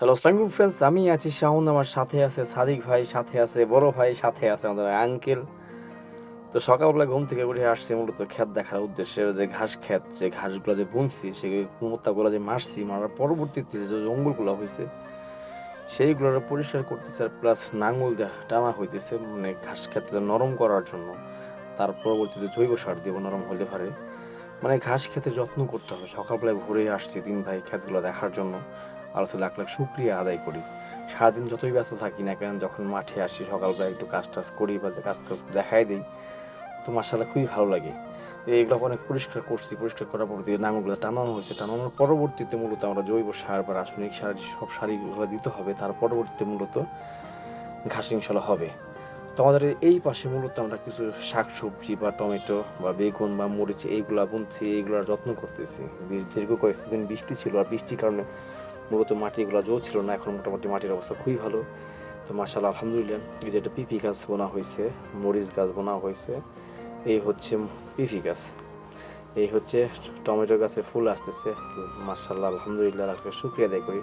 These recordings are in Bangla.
হ্যালো আসসালামু ফ্রেন্ডস আমি আছি শাওন, আমার সাথে আছে সাদিক ভাই, সাথে আছে বড় ভাই, সাথে আছে আমাদের আঙ্কেল তো সকালবেলা ঘুম থেকে উঠে আসছি, মূলত ক্ষেত দেখার উদ্দেশ্যে, যে ঘাস ক্ষেত যে ঘাসগুলো যে বুনছি, সেই মোত্তাগুলো যে মারছি, মারার পরবর্তীতে যে জঙ্গলগুলো হয়েছে সেইগুলো পরিষ্কার করতেছে আর প্লাস নাঙ্গল দেওয়া টানা হইতেছে মানে ঘাস ক্ষেতটা নরম করার জন্য। তার পরবর্তীতে জৈব সার দিব নরম হলে পারে। মানে ঘাস খেতে যত্ন করতে হবে। সকালবেলায় ভোরে আসছি তিন ভাই ক্ষেতগুলো দেখার জন্য। আল্লাহ লাখ লাখ শুক্রিয়া আদায় করি। সারাদিন যতই ব্যস্ত থাকি না কেন, যখন মাঠে আসি সকালবেলা একটু কাজ টাজ করি বা কাজ কাজ দেখাই দিই, তো মার্শাল্লাহ খুবই ভালো লাগে। এগুলো অনেক পরিষ্কার করছি, পরিষ্কার করার পর দিয়ে নাঙলগুলো টানানো হয়েছে। টানানোর পরবর্তীতে মূলত আমরা জৈব সার বা রাসায়নিক সার, সব সারগুলো দিতে হবে। তার পরবর্তীতে মূলত ঘাস ইনশাল্লাহ হবে। তো আমাদের এই পাশে মূলত আমরা কিছু শাক সবজি বা টমেটো বা বেগুন বা মরিচ, এইগুলা বুনছি, এইগুলোর যত্ন করতেছি। দীর্ঘ কয়েকদিন বৃষ্টি ছিল, আর বৃষ্টির কারণে মূলত মাটিগুলো জো ছিল না, এখন মোটামুটি মাটির অবস্থা খুবই ভালো। তো মার্শাল্লাহ আলহামদুলিল্লাহ, এই যে একটা পিপি গাছ বোনা হয়েছে, মরিচ গাছ বোনা হয়েছে, এই হচ্ছে পিপি গাছ। এই হচ্ছে টমেটো গাছে ফুল আসতেছে মার্শাল্লাহ আলহামদুলিল্লাহ আজকে শুক্রিয়া আদায় করি।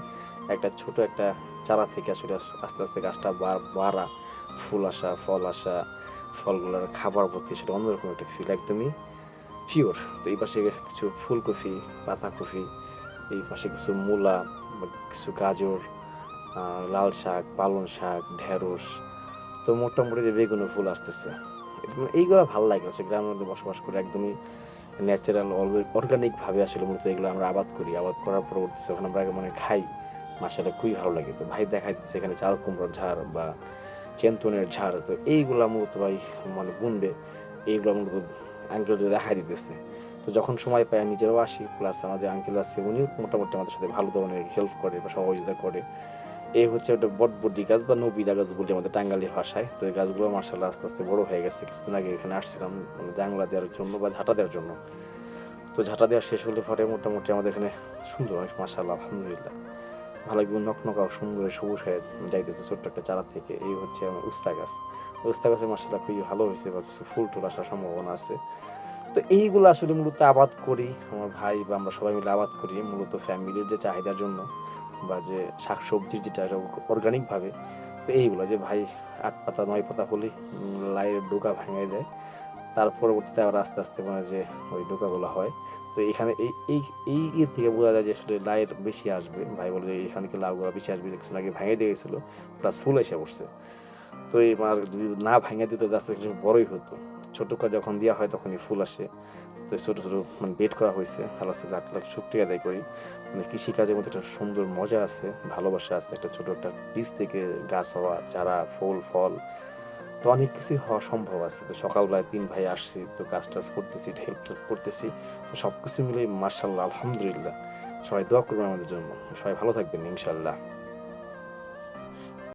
একটা ছোট একটা চারা থেকে আসলে আস্তে আস্তে গাছটা বাড়া, ফুল আসা, ফল আসা, ফলগুলোর খাবার ভর্তি, সেটা অন্যরকম একটা ফিল একদমই পিওর তো এই পাশে কিছু ফুলকপি, পাতাকপি, এই পাশে কিছু মূলা কিছু গাজর লাল শাক, পালং শাক, ঢেঁড়স, তো মোটামুটি যে বেগুনের ফুল আসতেছে। এইগুলো ভালো লাগে হচ্ছে গ্রামের মধ্যে বসবাস করে একদমই ন্যাচারাল অর্গানিকভাবে আসলে মূলত এগুলো আমরা আবাদ করি। আবাদ করার পরবর্তী যখন আমরা মানে খাই মাসাটা খুবই ভালো লাগে। তো ভাই দেখা যাচ্ছে এখানে চাল কুমড়োর ঝাড় বা চেন্তনের ঝাড়। তো এইগুলা মূলত ভাই মানে বুনবে এইগুলো মূলত আঙ্কেল দেখা দিতেছে। তো যখন সময় পাই নিজেরাও আসি প্লাস আমার যে আঙ্কেল আছে, উনিও মোটামুটি আমাদের সাথে ভালো ধরনের হেল্প করে বা সহযোগিতা করে। এই হচ্ছে একটা বটবটি গাছ বা নবিদা গাছ বলি আমাদের টাঙ্গালি ভাষায়। তো এই গাছগুলো মার্শাল্লাহ আস্তে আস্তে বড় হয়ে গেছে। কিছুদিন আগে এখানে আসছিলাম মানে জাংলা দেওয়ার জন্য বা ঝাঁটা দেওয়ার জন্য। তো ঝাঁটা দেওয়া শেষ হলে পরে মোটামুটি আমাদের এখানে সুন্দর হয় মার্শাল্লাহ আলহামদুলিল্লাহ। ভালো একদম নকনকা সুন্দর সবুজ হয়ে যাইতেছে ছোট্ট একটা চারা থেকে। এই হচ্ছে উস্তা গাছ। উস্তা গাছের মার্শাল্লাহ খুবই ভালো হয়েছে বা কিছু ফুল টুল আসার সম্ভাবনা আছে। তো এইগুলো আসলে মূলত আবাদ করি। আমার ভাই বা আমরা সবাই মিলে আবাদ করি মূলত ফ্যামিলির যে চাহিদার জন্য বা যে শাক সবজির যেটা অর্গানিকভাবে তো এইগুলো যে ভাই আট পাতা, নয় পাতা হলেই লাইয়ের ডোকা ভেঙে দেয়। তার পরবর্তীতে আবার আস্তে আস্তে মানে যে ওই ডোকাগুলো হয়। তো এখানে এই এই এই ইয়ে থেকে বোঝা যায় যে আসলে লাইয়ের বেশি আসবে। ভাই বলে যে এখান থেকে লাউগুলো বেশি আসবে? কিছুদিন আগে ভেঙে দিয়ে গেছিল প্লাস ফুল এসে পড়ছে। তো এবার যদি না ভেঙে দিত, গাছটা কিছু বড়ই হতো। ছোট করে যখন দেওয়া হয় তখনই ফুল আসে। তো ছোটো ছোটো মানে বেড করা হয়েছে। আছে লাখ লাখ শুক্রিয়া আদায় করি। মানে কৃষিকাজের মধ্যে একটা সুন্দর মজা আছে, ভালোবাসা আছে, একটা ছোটো একটা বীজ থেকে গাছ হওয়া, চারা, ফুল, ফল। তো অনেক কিছুই হওয়া সম্ভব আছে। তো সকালবেলায় তিন ভাই আসছি, তো কাজ টাজ করতেছি হেল্প করতেছি। তো সব কিছু মিলে মার্শাল্লাহ আলহামদুলিল্লাহ। সবাই দোয়া করবেন আমাদের জন্য। সবাই ভালো থাকবেন ইনশাল্লাহ